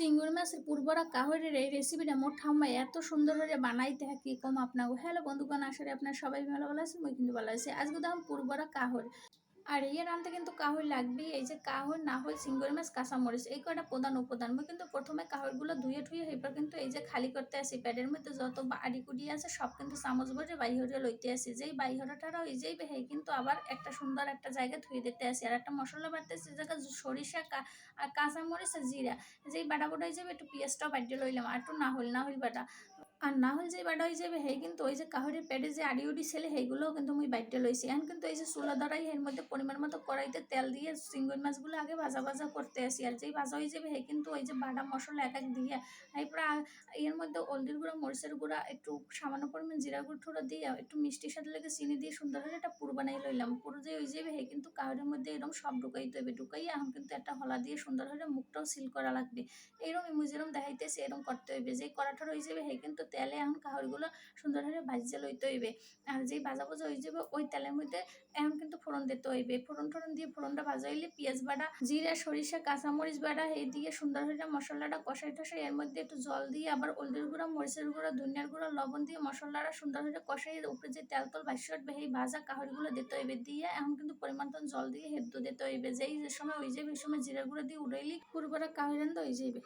চিংড়ি মাছের পুরবরা কাহরের এই রেসিপিটা মোট ঠাম্মা এত সুন্দর করে বানাইতে হয়, কি কম আপনাকে? হ্যালো বন্ধুগণ আসলে আপনার সবাই ভালো ভালো আছেন মই কিন্তু ভালো আছি। আজকে দেখুন পুরবরা কাহর। আর ইয়ে রানতে কিন্তু কাহর লাগবেই। এই যে কাহর না হয় চিংড়ি মাছ কাঁচামরিচ এই কটা প্রধান উপাদান? মই কিন্তু প্রথমে কাহরগুলো ধুয়ে ধুয়ে এরপর কিন্তু এই যে খালি করতে আসি প্যাডের মধ্যে, যত আড়ি কুড়ি আছে সব কিন্তু চামচ ভরে বাইহরে লইতে আসি। যেই বাইহরাটারা ওই যেই বেহে কিন্তু আবার একটা সুন্দর একটা জায়গায় ধুয়ে দিতে আসি। আর একটা মশলা বাড়তেছি জায়গা সরিষা আর কাঁচামরিচ আর জিরা, যেই বাটা হয়ে যাবে একটু পেঁয়াজটাও বাড়িয়ে লইলাম, আর একটু না হল না হইল বাটা। আর না হল যে বাটা হয়ে যাবে, হেই কিন্তু ওই যে কাহরের পেটে যে আড়ি উড়ি ছেলে সেইগুলোও কিন্তু মুই বাইটে লইছি। এখন কিন্তু এই যে চুলা ধরাই এর মধ্যে পরিমাণ মতো কড়াইতে তেল দিয়ে চিংড়ি মাছগুলো আগে ভাজা ভাজা করতে আসি। আর যেই ভাজা হয়ে যাবে হে কিন্তু ওই যে বাটা মশলা এক এক দিয়ে এরপর এর মধ্যে হলদির গুঁড়া, মরিচের গুঁড়া, একটু সামান্য পরিমাণ জিরা গুঁড়ো টুড়ো দিয়ে একটু মিষ্টির সাথে লেগে চিনি দিয়ে সুন্দর করে একটা পুর বানাই লইলাম। পুরো যে ওই যাবে হে কিন্তু কাহরের মধ্যে এরকম সব ঢুকাইতে হবে ঢুকাই এখন কিন্তু একটা হলা দিয়ে সুন্দর করে মুখটাও সিল করা লাগবে। এইরকম মুই দেখাইতেছি এরকম করতে হইবে। যেই কড়াটা হয়ে যাবে হে কিন্তু তেলে এখন কাহরগুলো সুন্দর করে ভাজিয়ে লইতে হইবে। আর যেই ভাজা ভাজা হয়ে যাবে ওই তেলের মধ্যে এখন কিন্তু ফোড়ন দিতে হইবে। ফোড়ন টোড়ন দিয়ে ফোড়নটা ভাজা হইলে পেঁয়াজ বাটা, জিরা, সরিষা, কাঁচামরিচ বাটা এই দিয়ে সুন্দর করে মশলাটা কষাই টষাই এর মধ্যে একটু জল দিয়ে আবার হলদির গুঁড়া, মরিচের গুঁড়া, ধনিয়ার গুঁড়া, লবণ দিয়ে মশলাটা সুন্দরভাবে কষাই উপরে যে তেল তল ভাসি উঠবে এই ভাজা কাহরিগুলো দিতে হইবে। দিয়ে এখন কিন্তু পরিমাণ জল দিয়ে হেদ্দ দিতে হইবে। যেই সময় ওই যাবে সময় জিরা গুঁড়া দিয়ে উড়াইলি পুরোপুরা রান্না হয়ে যাবে